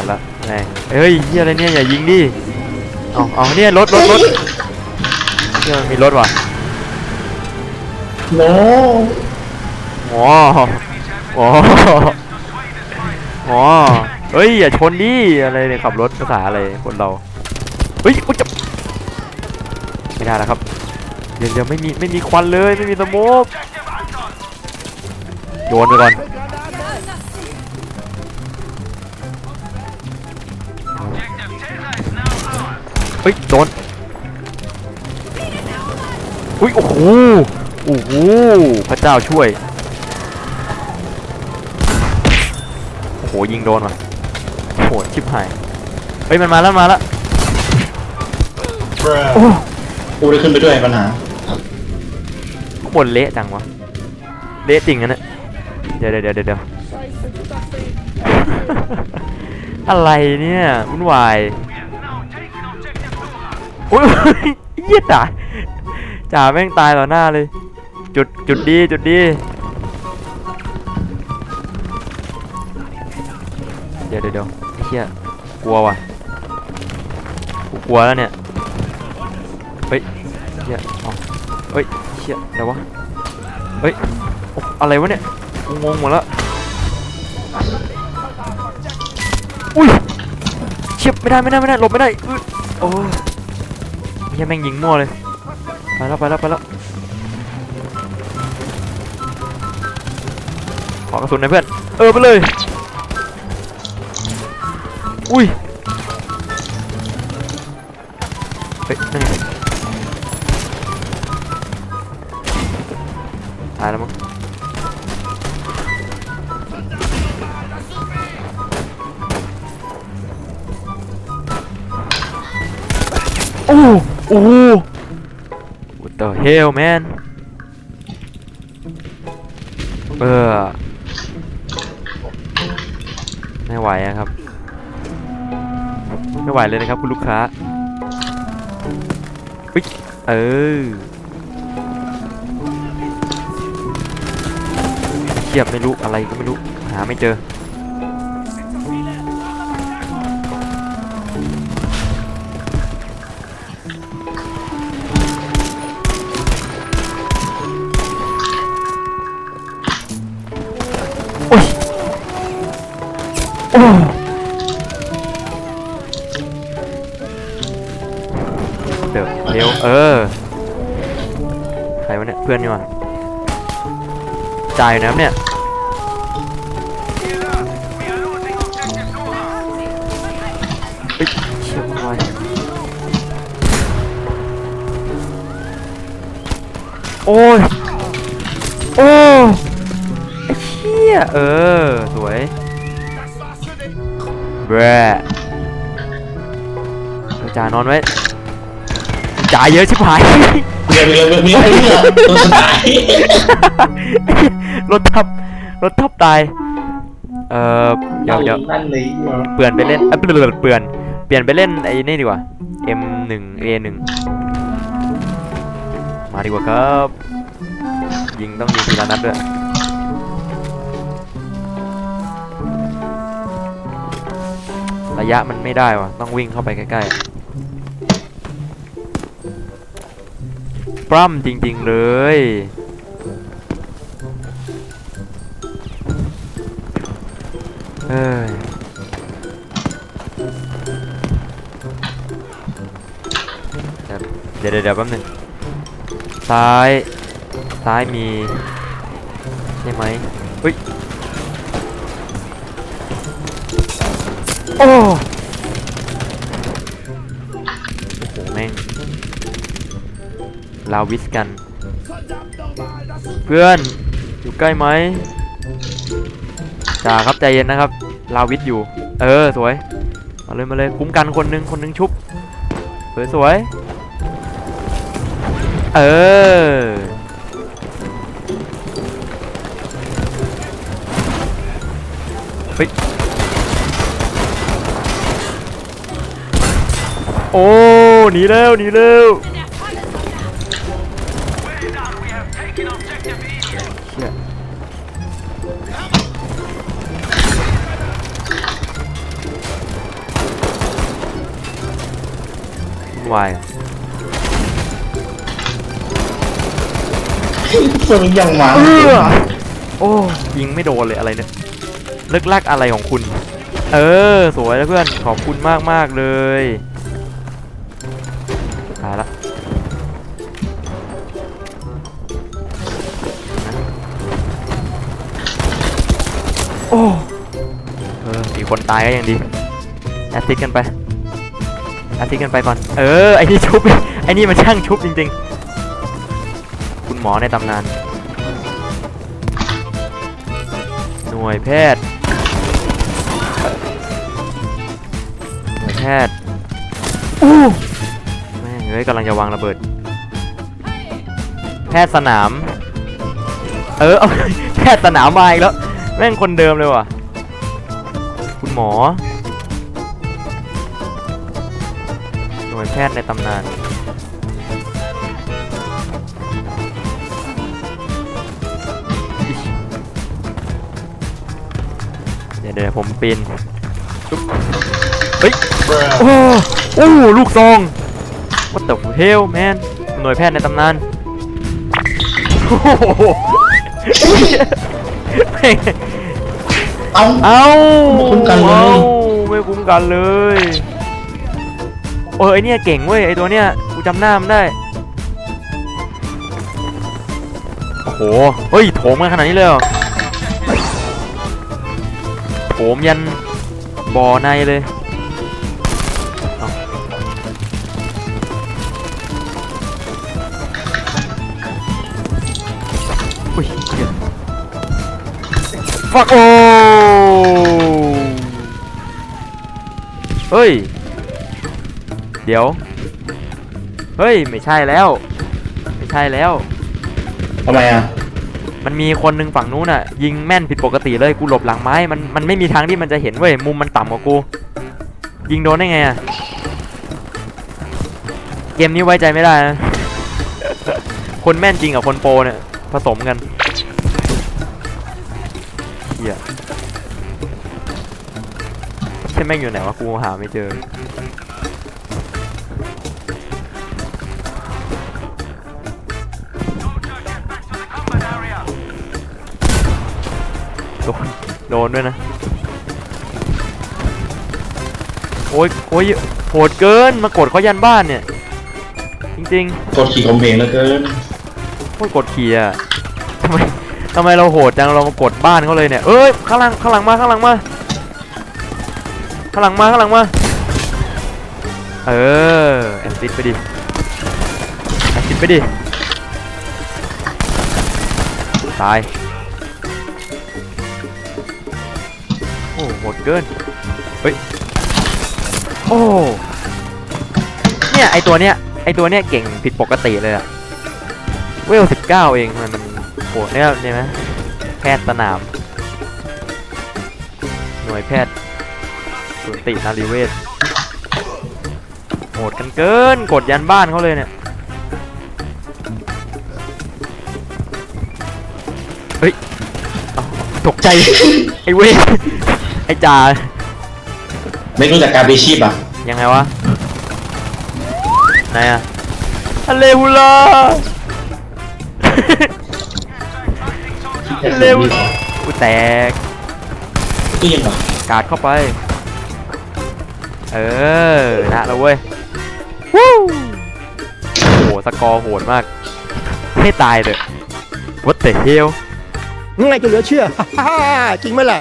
ทันละแม่งเฮ้ยเฮียอะไรเนี่ยอย่ายิงดิเอาเอาเนี่ยรถรถรถเฮียมันมีรถว่ะโน้อ๋ออ๋ออ๋อเฮ้ยอย่าชนดิอะไรเนี่ยขับรถภาษาอะไรคนเราเฮ้ยอุ๊ยจะไม่ได้แล้วครับเดี๋ยวเดี๋ยวไม่มีไม่มีควันเลยไม่มีสโมกโยนไปก่อน เฮ้ยโดนอุ้ยโอ้โหโอ้โหพระเจ้าช่วยโอ้โหยิงโดนว่ะโหดชิบหายเฮ้ยมันมาแล้วมาแล้วโอ้กูได้ขึ้นไปด้วยปัญหาข้างบนเละจังวะเละจริงนะเนี่ยเดี๋ยวเดี๋ยวเดี๋ยวเดี๋ยวอะไรเนี่ยวุ่นวายโอ้ยเหี้ยจ่าจ่าแม่งตายต่อหน้าเลย จุดจุดดีจุดดีเดี๋ยวเดี๋ยวเดี๋ยวเหี้ยกลัวว่ะกูกลัวแล้วเนี่ยเฮ้ยเหี้ยเอาเฮ้ยเหี้ยอะไรวะเฮ้ยอะไรวะเนี่ยงงหมดแล้วอุ้ยเฉียบไม่ได้ไม่ได้ไม่ได้หลบไม่ได้โอ้ ยเฮียแม่งยิงมั่วเลย ไปแล้วไปแล้วไปแล้วขอกระสุนน่อยเพื่อน เออไปเลย อุ้ยเฮ้ยนั่นไงตายแล้วมั้งโอ้ โอ้ What the hell man เออไม่ไหวอะครับ ไม่ไหวเลยนะครับคุณลูกค้าเฮ้ยเออเทียบไม่รู้อะไรก็ไม่รู้ หาไม่เจอ โอ้เดี๋ยวเร็วเออ ใครวะเนี่ย เพื่อนนี่ว่าจ่ายนะครับเนี่ยเฮ้ยเชี่ยมันไวโอ้ย โอ้ไอ้เชี่ยเออ สวย บะจ่านอนไว้จ่ายเยอะชิบหายเดี๋ยวเดี๋ยวเดี๋ยวมีอะไรเนี่ยตัวสายรถทับ รถทับตาย เอ่อ เดี๋ยวเดี๋ยวนั่นเลยเปลี่ยนไปเล่นเอ้ยเปลี่ยนเปลี่ยน เปลี่ยนเปลี่ยนไปเล่นไอ้นี่ดีกว่า M1 A1 มาดีกว่าครับ ยิงต้องยิงทีละนัดด้วย ระยะมันไม่ได้ว่ะต้องวิ่งเข้าไปใกล้ๆปล้ำจริงๆเลยเอ้ยเดี๋ยวเดี๋ยวเดี๋ยวแป๊บนึงซ้าย ซ้ายมี ใช่ไหมเฮ้ย โอ้โหแม่งลาวิสกัน เพื่อนอยู่ใกล้ไหมจ่าครับใจเย็นนะครับ ลาวิสอยู่ เออสวยมาเลยมาเลยคุ้มกันคนหนึงคนหนึงชุบสวยสวยเออเฮ้ย โอ้หนีแล้วหนีแล้วเชี่ยวายตัวมันยังมาโอ้ยิงไม่โดนเลยอะไรเนี่ยเลิกลักอะไรของคุณ เออ สวยแล้วเพื่อนขอบคุณมากมากเลย ตายละโอ้เออมีคนตายก็ยังดีแอสซิดกันไปแอสซิดกันไปก่อน เออ ไอ้นี่ชุบ ไอ้นี่มันช่างชุบจริงๆ คุณหมอในตำนาน หน่วยแพทย์ หน่วยแพทย์ อู้ เอ้ยกำลังจะวางระเบิด แพทย์สนาม เออเอาแพทย์สนามมาอีกแล้ว แม่งคนเดิมเลยว่ะ คุณหมอ หน่วยแพทย์ในตำนานเดี๋ยวเดี๋ยวผมปีนจุ๊บเฮ้ย โอ้โอ้ลูกซอง What the hell man หน่วยแพทย์ในตำนานโอ้โหแม่งเอ้าเอ้าไม่คุ้มกันเลยอ้าไม่คุ้มกันเลยเออไอเนี่ยเก่งเว้ยไอตัวเนี้ยกูจำหน้ามันได้โอ้โหเฮ้ยโถมกันขนาดนี้เลยเหรอโถมยันบ่อในเลย อุ้ยเหี้ยฟักโอเฮ้ย เดี๋ยว เฮ้ย ไม่ใช่แล้ว ไม่ใช่แล้ว ทำไมอะ มันมีคนหนึ่งฝั่งนู้นอะ ยิงแม่นผิดปกติเลยกูหลบหลังไม้ มันมันไม่มีทางที่มันจะเห็นเว้ยมุมมันต่ำกว่ากู ยิงโดนได้ไงอะ เกมนี้ไว้ใจไม่ได้นะ คนแม่นจริงกับคนโปรเนี่ย ผสมกันเฮียใช่แม่งอยู่ไหนวะกูหาไม่เจอ โดน โดนด้วยนะ โอ้ยโอ้ยโหดเกิน มากดเขายันบ้านเนี่ย จริงกดขี่คอมเพลงแล้วเกิน ๆโอ้ยกดขี่อะทำไมทำไมเราโหดจังเรามากดบ้านเขาเลยเนี่ยเอ้ยข้างหลังข้างหลังมาข้างหลังมาข้างหลังมาข้างหลังมาเออแอสซิดไปดิแอสซิดไปดิตายโอ้โหดเกินเฮ้ยโอ้เนี่ยไอตัวเนี้ยไอตัวเนี้ยเก่งผิดปกติเลยอะ เวลสิบเก้าเองมันมันโหดเนี่ยเนี่ยไหมแพทย์สนาม หน่วยแพทย์สุนตินารีเวชโหดกันเกินกดยันบ้านเขาเลยเนี่ยเฮ้ยเอ้าตกใจ ไอ้เว้ยไอ้จ่าไม่รู้จักการไปชีพอะ ยังไงวะ ไหนอะฮัลเลฮูลา เร็วกูแตกก็ยังอะกาดเข้าไป เออนะแล้วเว้ยวู้โอ้โหสกอร์โหดมาก ให้ตายเถอะ What the hell ไงจะเหลือเชื่อฮ่าฮ่าจริงไหมล่ะ